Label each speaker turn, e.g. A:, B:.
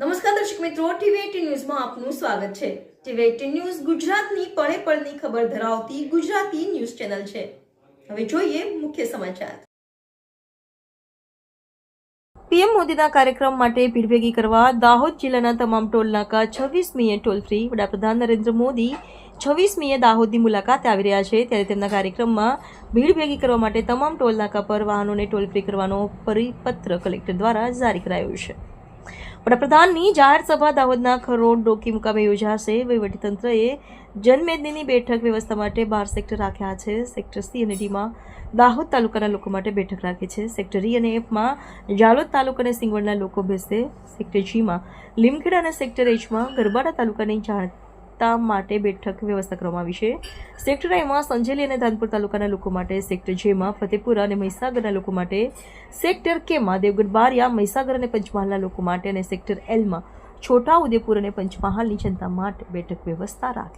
A: નમસ્કાર દર્શક મિત્રો ટીવી ન્યૂઝમાં આપનું સ્વાગત છે. ટીવી એટીન ન્યૂઝ ગુજરાતની પળે પળની ખબર ધરાવતી ગુજરાતી ન્યૂઝ ચેનલ છે. હવે જોઈએ મુખ્ય સમાચાર. પીએમ મોદીના કાર્યક્રમ માટે ભીડ ભેગી કરવા દાહોદ જિલ્લાના તમામ ટોલ નાકા છવ્વીસમીએ ટોલ ફ્રી. વડાપ્રધાન નરેન્દ્ર મોદી છવ્વીસમીએ દાહોદની મુલાકાતે આવી રહ્યા છે. ત્યારે તેમના કાર્યક્રમમાં ભીડ ભેગી કરવા માટે તમામ ટોલ નાકા પર વાહનોને ટોલ ફ્રી કરવાનો પરિપત્ર કલેક્ટર દ્વારા જારી કરાયો છે. વડાપ્રધાનની જાહેર સભા દાહોદના ખરોડ ડોકી મુકામે યોજાશે. વહીવટીતંત્રએ જનમેદનીની બેઠક વ્યવસ્થા માટે બાર સેક્ટર રાખ્યા છે. સેક્ટર સી અને ડીમાં દાહોદ તાલુકાના લોકો માટે બેઠક રાખી છે. સેક્ટર ઈ અને એફમાં જાલોદ તાલુકા અને સિંગવડના લોકો બેસશે સેક્ટર જીમાં લીમખેડા અને સેક્ટર એચમાં ગરબાડા તાલુકાની જાણતા માટે બેઠક વ્યવસ્થા કરવામાં આવી છે. સેક્ટર એમાં સંજેલી અને ધાનપુર તાલુકાના લોકો માટે સેક્ટર જેમાં ફતેપુરા અને મહીસાગરના લોકો માટે સેક્ટર કેમાં દેવગઢ બારિયા, મહીસાગર અને પંચમહાલના લોકો માટે અને સેક્ટર એલમાં છોટા ઉદેપુર અને પંચમહાલની જનતા માટે બેઠક વ્યવસ્થા રાખી.